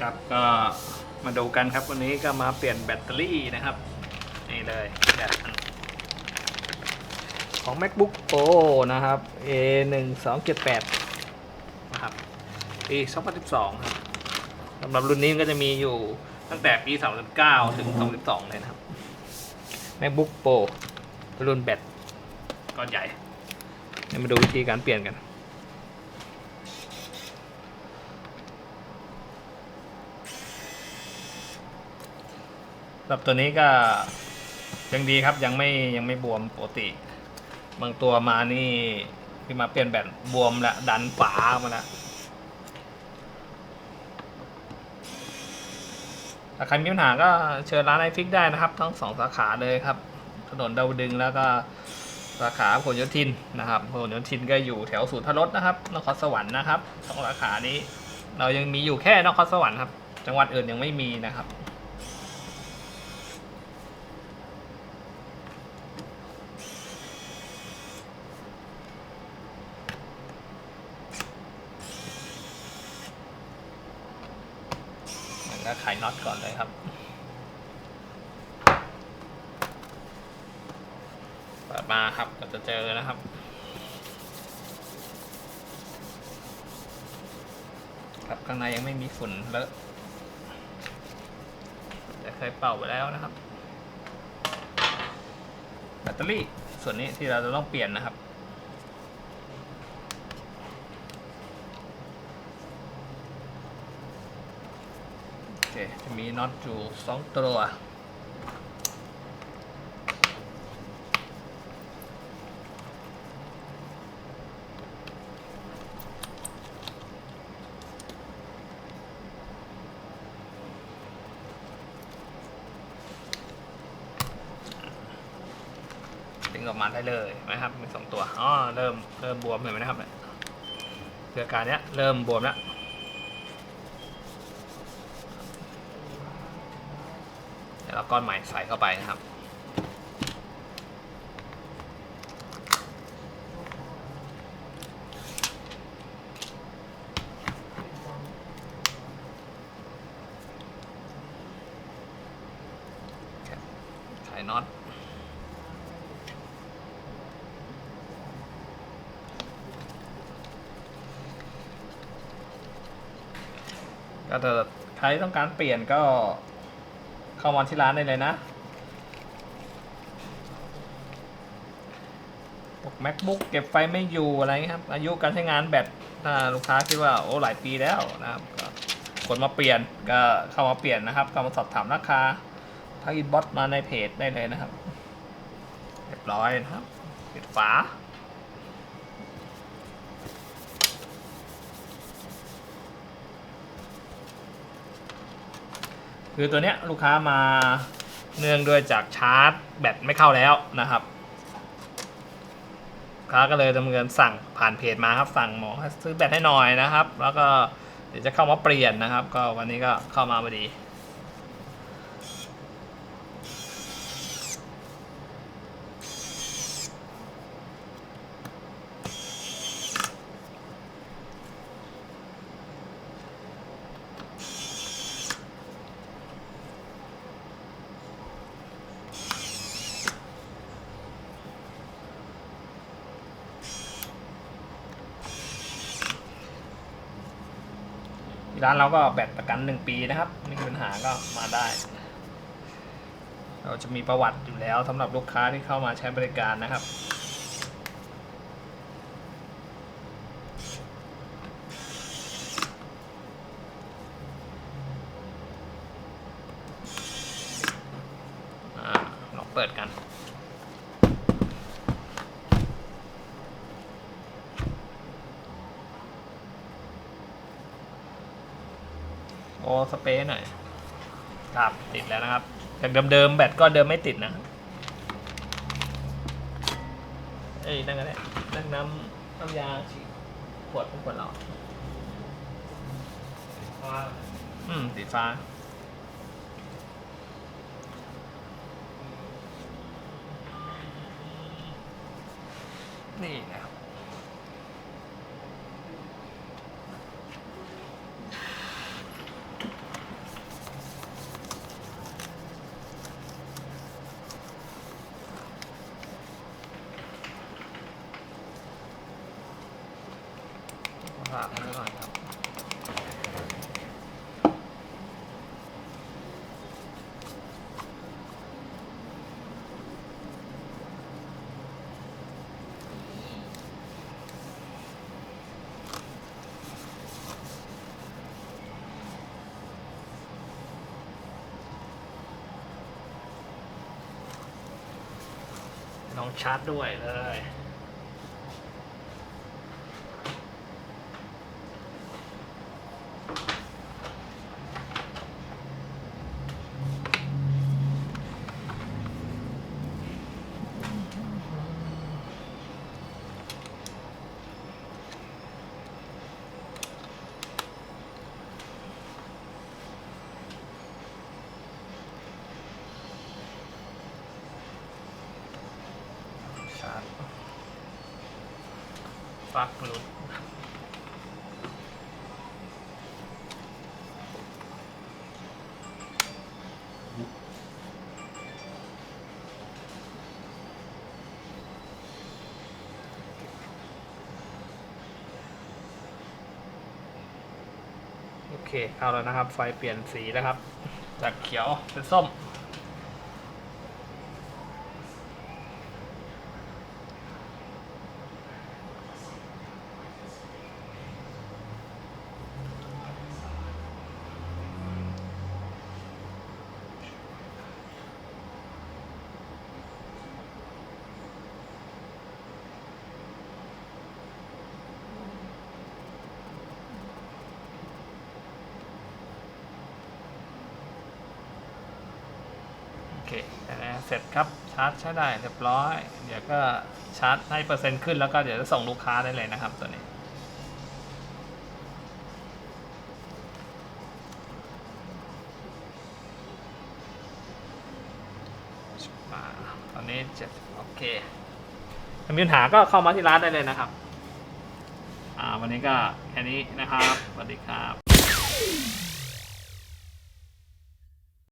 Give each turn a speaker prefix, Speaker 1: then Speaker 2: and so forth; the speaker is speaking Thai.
Speaker 1: ครับก็มาดูกันครับวันนี้ก็มาเปลี่ยนแบตเตอรี่นะครับ นี่เลยแบตของ macbook pro นะครับ a 1 2 7 8นะครับปี2012ครับสำหรับรุ่นนี้ก็จะมีอยู่ตั้งแต่ปี2009ถึง2012เลยนะครับ macbook pro รุ่นแบตก้อนใหญ่เดี๋ยวมาดูวิธีการเปลี่ยนกัน สำห รับตัวนี้ก็ยังดีครับยังไม่ยังไม่บวมปกติ บางตัวมานี่ที่มาเปลี่ยนแบบบวมละดันฝามาละถ้าใครมีปัญหาก็เชิญร้านไอฟิกได้นะครับ ทั้งสองสาขาเลยครับ ถนนดาวดึงแล้วก็สาขาพหลโยธินนะครับพหลโยธินก็อยู่แถวศูนย์ทรถนะครับนครสวรรค์นะครับสองสาขานี้ เรายังมีอยู่แค่นครสวรรค์ครับ จังหวัดอื่นยังไม่มีนะครับ ก็ไขน็อตก่อนเลยครับ เปิดมาครับก็จะเจอนะครับครับข้างในยังไม่มีฝุ่นเลอะแต่เคยเป่าไปแล้วนะครับ แบตเตอรี่ส่วนนี้ที่เราจะต้องเปลี่ยนนะครับ โอเค จะมีน็อตอยู่สองตัว ดึงออกมาได้เลยนะครับมีสองตัวอ๋อเริ่มเริ่มบวมเห็นไหมนะครับเนี่ยคืออาการเนี้ยเริ่มบวมแล้ว เดี๋ยวก้อนใหม่ใส่เข้าไปนะครับ ใส่น็อตก็ถ้าใครต้องการเปลี่ยนก็ เข้ามาที่ร้านได้เลยนะพวก macbook เก็บไฟไม่อยู่อะไรเงี้ครับ อายุการใช้งานแบตถ้าลูกค้าคิดว่าโอ้หลายปีแล้วนะครับก็กดมาเปลี่ยนก็เข้ามาเปลี่ยนนะครับเข้ามาสอบถามราคาทักอินบ็อกมาในเพจได้เลยนะครับ เรียบร้อยนะครับปิดฝา คือตัวเนี้ยลูกค้ามาเนื่องด้วยจากชาร์จแบตไม่เข้าแล้วนะครับลูกค้าก็เลยดำเนินสั่งผ่านเพจมาครับสั่งหมอซื้อแบตให้หน่อยนะครับ แล้วก็เดี๋ยวจะเข้ามาเปลี่ยนนะครับ ก็วันนี้ก็เข้ามาพอดี ที่ร้านเราก็แบตประกันหนึ่งปีนะครับไม่มีปัญหาก็มาได้ เราจะมีประวัติอยู่แล้วสำหรับลูกค้าที่เข้ามาใช้บริการนะครับอ่าเปิดกัน อ้สเปรย์หน่อย ครับติดแล้วนะครับ จากเดิมๆแบตก็เดิมไม่ติดนะ เอ้ยนั่นก็ได้นั่งน้ำน้ำยาฉีดขวดเป็นขวดเราอืมสีฟ้านี่ ฝากไว้ก่อนครับน้องชาร์จด้วยเลย ฟักหลุดโอเคเอาแล้วนะครับ ไฟเปลี่ยนสีแล้วครับ จากเขียวเป็นส้ม เคนะเสร็จครับชาร์จใช้ได้เรียบร้อย เดี๋ยวก็ชาร์จให้เปอร์เซ็นต์ขึ้นแล้วก็เดี๋ยวจะส่งลูกค้าได้เลยนะครับตัวนี้มาตอนนี้เจ็ดโอเคถ้ามีปัญหาก็เข้ามาที่ร้านได้เลยนะครับ อ่า วันนี้ก็แค่นี้นะครับ สวัสดีครับ